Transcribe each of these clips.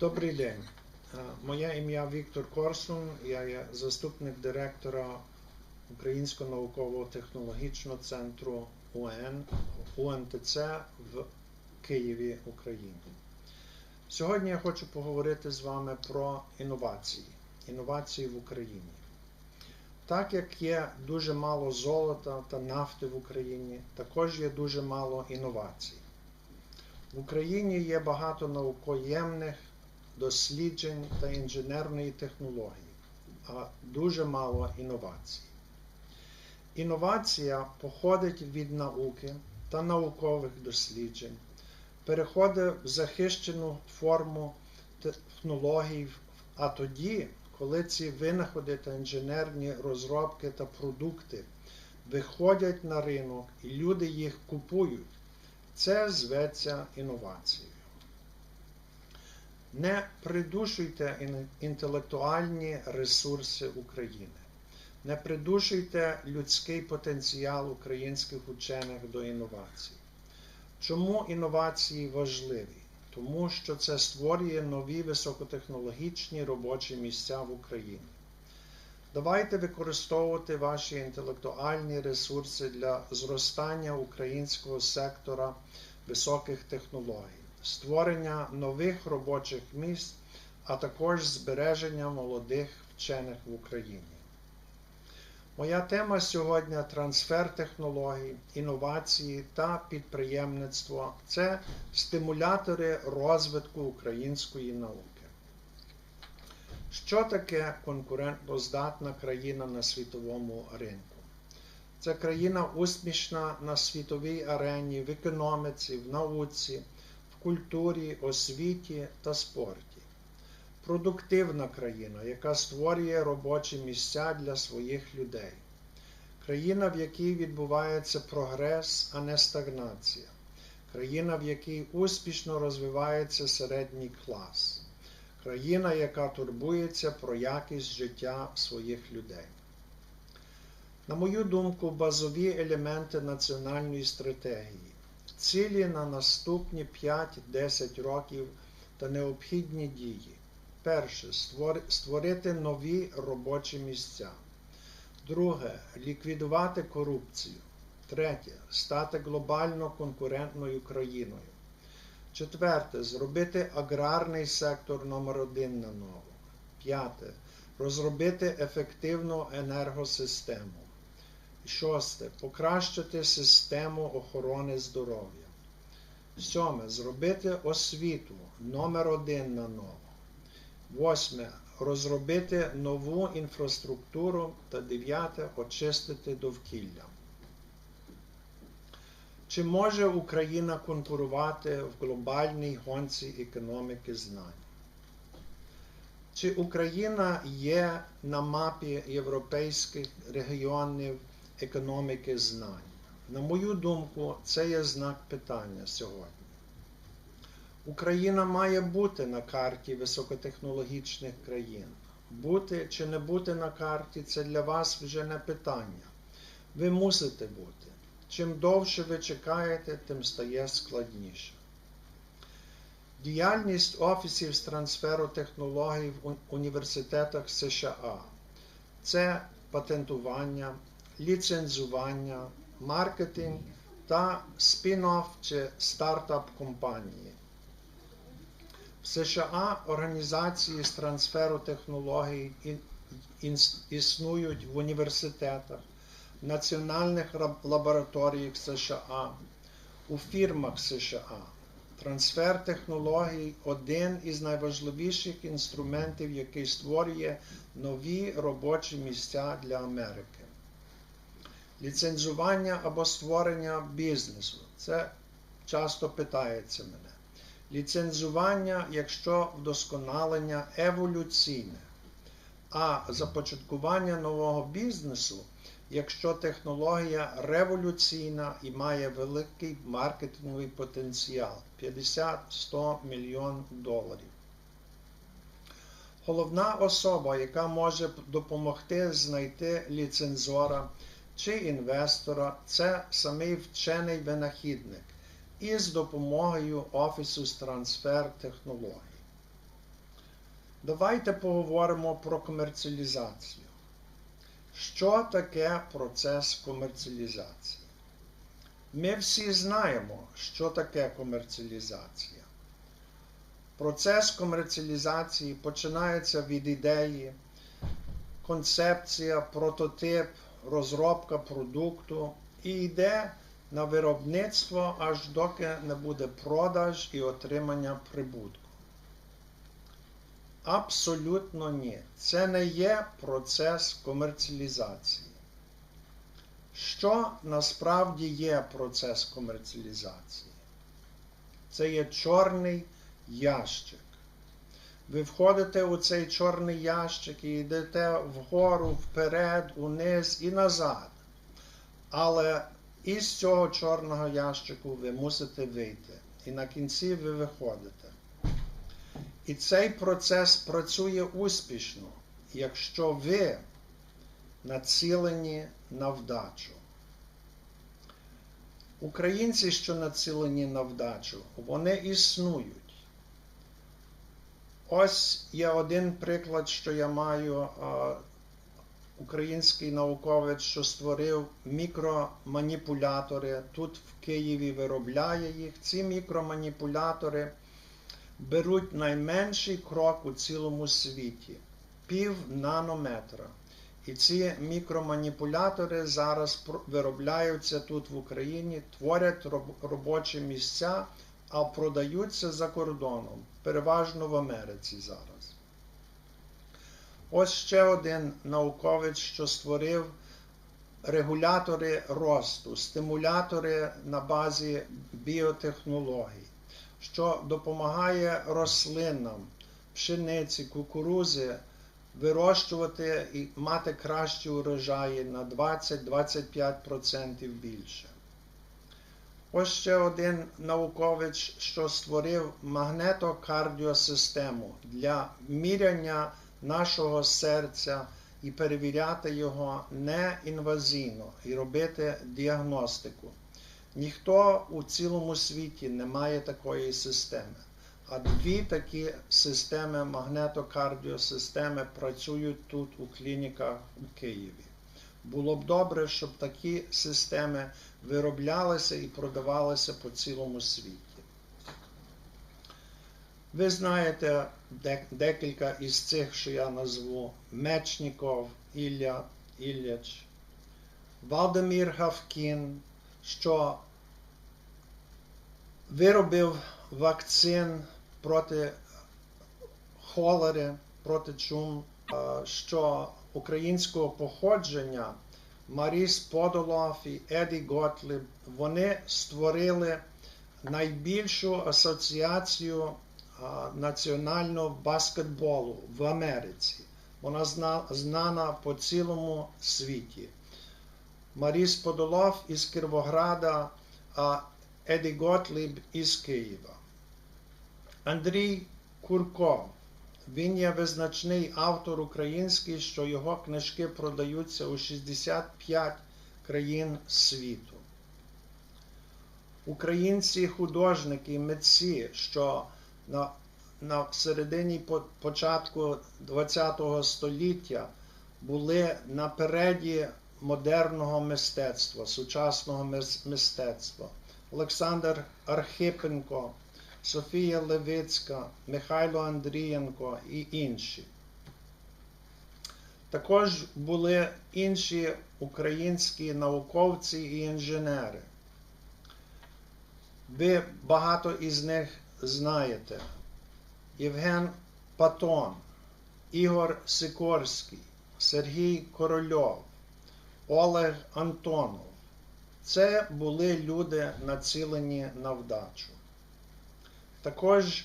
Добрий день. Е, Моє ім'я Віктор Корсун, я є заступник директора Українського науково-технологічного центру УН УНТЦ в Києві, Україні. Сьогодні я хочу поговорити з вами про інновації, інновації в Україні. Так як є дуже мало золота та нафти в Україні, також є дуже мало інновацій. В Україні є багато наукоємних досліджень та інженерної технології, а дуже мало інновацій. Інновація походить від науки та наукових досліджень, переходить в захищену форму технологій, а тоді, коли ці винаходи та інженерні розробки та продукти виходять на ринок і люди їх купують, це зветься інновацією. Не придушуйте інтелектуальні ресурси України. Не придушуйте людський потенціал українських учених до інновацій. Чому інновації важливі? Тому що це створює нові високотехнологічні робочі місця в Україні. Давайте використовувати ваші інтелектуальні ресурси для зростання українського сектора високих технологій, створення нових робочих місць, а також збереження молодих вчених в Україні. Моя тема сьогодні трансфер технологій, інновації та підприємництво це стимулятори розвитку української науки. Що таке конкурентноздатна країна на світовому ринку? Це країна успішна на світовій арені в економіці, в науці, культурі, освіті та спорті. Продуктивна країна, яка створює робочі місця для своїх людей. Країна, в якій відбувається прогрес, а не стагнація. Країна, в якій успішно розвивається середній клас. Країна, яка турбується про якість життя своїх людей. На мою думку, базові елементи національної стратегії, цілі на наступні 5-10 років та необхідні дії. Перше створити нові робочі місця. Друге ліквідувати корупцію. Третє стати глобально конкурентною країною. Четверте зробити аграрний сектор номер один на ново. П'яте розробити ефективну енергосистему. Шосте покращити систему охорони здоров'я. Сьоме зробити освіту номер один на ново. Восьме розробити нову інфраструктуру та дев'яте очистити довкілля. Чи може Україна конкурувати в глобальній гонці економіки знань? Чи Україна є на мапі європейських регіонів економіки знань? На мою думку, це є знак питання сьогодні. Україна має бути на карті високотехнологічних країн. Бути чи не бути на карті це для вас вже не питання. Ви мусите бути. Чим довше ви чекаєте, тим стає складніше. Діяльність офісів з трансферу технологій в університетах США це патентування, ліцензування, маркетинг та спін-офф чи стартап компанії. В США організації з трансферу технологій існують в університетах, національних лабораторіях США, у фірмах США. Трансфер технологій один із найважливіших інструментів, який створює нові робочі місця для Америки. Ліцензування або створення бізнесу. Це часто питається мене. Ліцензування, якщо вдосконалення еволюційне, а започаткування нового бізнесу, якщо технологія революційна і має великий маркетинговий потенціал 50-100 мільйон доларів. Головна особа, яка може допомогти знайти ліцензора чи інвестора, це самий вчений винахідник із допомогою Офісу з трансфер технологій. Давайте поговоримо про комерціалізацію. Що таке процес комерціалізації? Ми всі знаємо, що таке комерціалізація. Процес комерціалізації починається від ідеї, концепція, прототип, розробка продукту і йде на виробництво, аж доки не буде продаж і отримання прибутку. Абсолютно ні. Це не є процес комерціалізації. Що насправді є процес комерціалізації? Це є чорний ящик. Ви входите у цей чорний ящик і йдете вгору, вперед, униз і назад. Але із цього чорного ящику ви мусите вийти. І на кінці ви виходите. І цей процес працює успішно, якщо ви націлені на вдачу. Українці, що націлені на вдачу, вони існують. Ось є один приклад, що я маю. Український науковець, що створив мікроманіпулятори, тут в Києві виробляє їх. Ці мікроманіпулятори беруть найменший крок у цілому світі пів нанометра. І ці мікроманіпулятори зараз виробляються тут в Україні, творять робочі місця, а продаються за кордоном, переважно в Америці зараз. Ось ще один науковець, що створив регулятори росту, стимулятори на базі біотехнологій, що допомагає рослинам, пшениці, кукурузи вирощувати і мати кращі урожаї на 20-25% більше. Ось ще один науковець, що створив магнетокардіосистему для міряння нашого серця і перевіряти його неінвазійно і робити діагностику. Ніхто у цілому світі не має такої системи. А дві такі системи магнетокардіосистеми працюють тут у клініках у Києві. Було б добре, щоб такі системи вироблялися і продавалися по цілому світі. Ви знаєте декілька із цих, що я назву Мечніков, Ілля Ілляч, Валдемір Гавкін, що виробив вакцин проти холери, проти чум, що українського походження Маріс Подолов і Еді Готліб, вони створили найбільшу асоціацію національного баскетболу в Америці. Вона знана по цілому світі. Маріс Подолов із Кировограда, а Еді Готліб із Києва. Андрій Курков. Він є визначний автор український, що його книжки продаються у 65 країн світу. Українці художники митці, що на на середині початку ХХ століття були напереді модерного мистецтва, сучасного мистецтва. Олександр Архипенко, Софія Левицька, Михайло Андрієнко і інші. Також були інші українські науковці і інженери. Ви багато із них знаєте. Євген Патон, Ігор Сикорський, Сергій Корольов, Олег Антонов. Це були люди націлені на вдачу. Також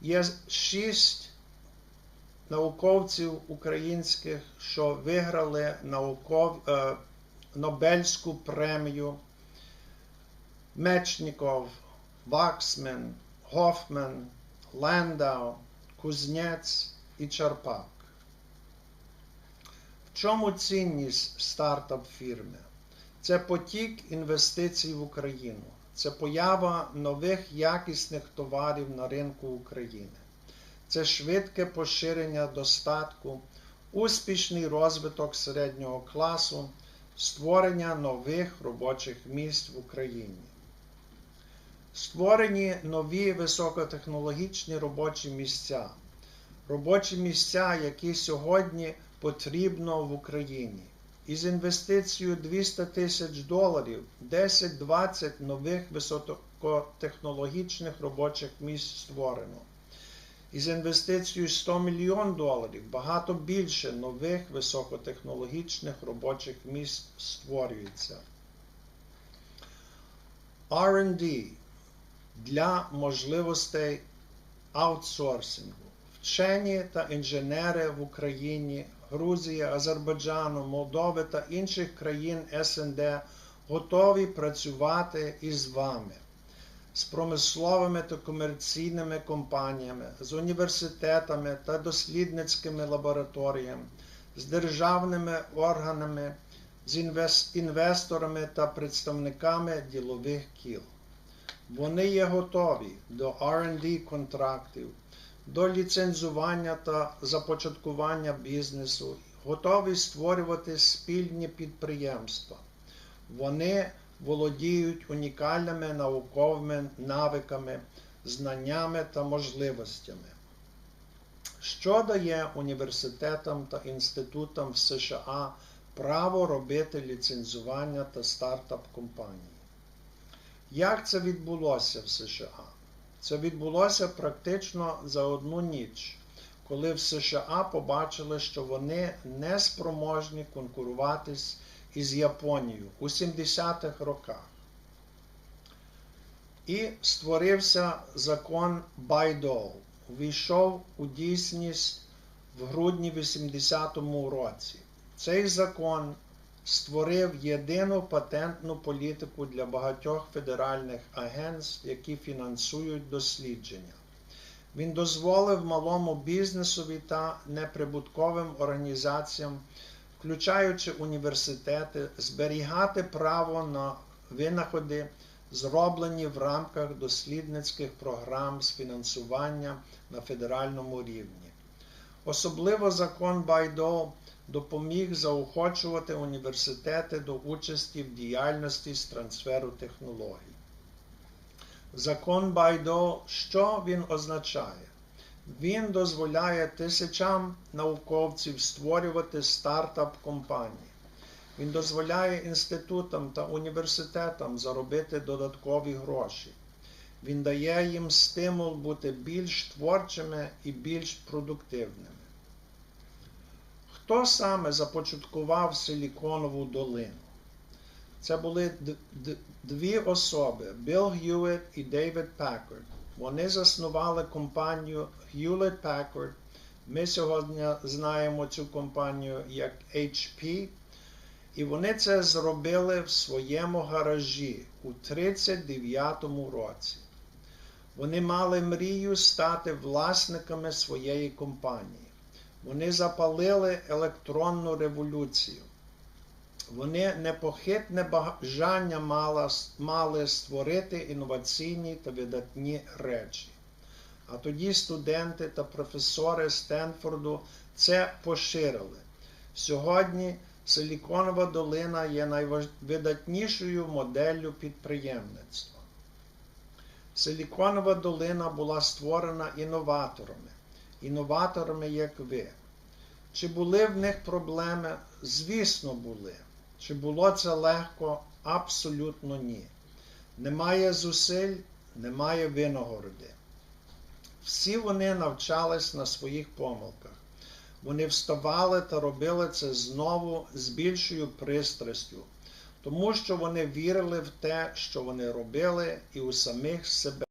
є шість науковців українських, що виграли науков, е, Нобельську премію Мечніков, Ваксмен, Гофмен, Лендау, Кузнець і Чарпак. В чому цінність стартап фірми? Це потік інвестицій в Україну, це поява нових якісних товарів на ринку України. це швидке поширення достатку, успішний розвиток середнього класу, створення нових робочих місць в Україні. Створені нові високотехнологічні робочі місця, робочі місця, які сьогодні потрібно в Україні. Із інвестицією 200 тисяч доларів 10-20 нових високотехнологічних робочих місць створено. Із інвестицією 100 мільйон доларів багато більше нових високотехнологічних робочих місць створюється. R&D для можливостей аутсорсингу. Вчені та інженери в Україні, Грузії, Азербайджану, Молдови та інших країн СНД готові працювати із вами, з промисловими та комерційними компаніями, з університетами та дослідницькими лабораторіями, з державними органами, з інвесторами та представниками ділових кіл. Вони є готові до R&D контрактів, до ліцензування та започаткування бізнесу, готові створювати спільні підприємства. Вони володіють унікальними науковими навиками, знаннями та можливостями. Що дає університетам та інститутам в США право робити ліцензування та стартап компанії? Як це відбулося в США? Це відбулося практично за одну ніч, коли в США побачили, що вони не спроможні конкуруватись із Японією у 70-х роках. І створився закон Байдол, увійшов у дійсність в грудні 80-му році. Цей закон створив єдину патентну політику для багатьох федеральних агентств, які фінансують дослідження. Він дозволив малому бізнесові та неприбутковим організаціям, включаючи університети, зберігати право на винаходи, зроблені в рамках дослідницьких програм з фінансування на федеральному рівні. Особливо закон Байдо допоміг заохочувати університети до участі в діяльності з трансферу технологій. Закон Байдо, що він означає? Він дозволяє тисячам науковців створювати стартап компанії. Він дозволяє інститутам та університетам заробити додаткові гроші. Він дає їм стимул бути більш творчими і більш продуктивними. Хто саме започаткував Силіконову долину? Це були дві особи Білл Гьюіт і Дейвід Паккард. Вони заснували компанію Hewlett Packard. Ми сьогодні знаємо цю компанію як HP. І вони це зробили в своєму гаражі у 39-му році. Вони мали мрію стати власниками своєї компанії. Вони запалили електронну революцію. Вони непохитне бажання мали створити інноваційні та видатні речі. А тоді студенти та професори Стенфорду це поширили. Сьогодні Силіконова долина є найвидатнішою моделлю підприємництва. Силіконова долина була створена інноваторами, інноваторами, як ви. Чи були в них проблеми? Звісно, були. Чи було це легко? Абсолютно ні. Немає зусиль, немає винагороди. Всі вони навчались на своїх помилках. Вони вставали та робили це знову з більшою пристрастю, тому що вони вірили в те, що вони робили, і у самих себе.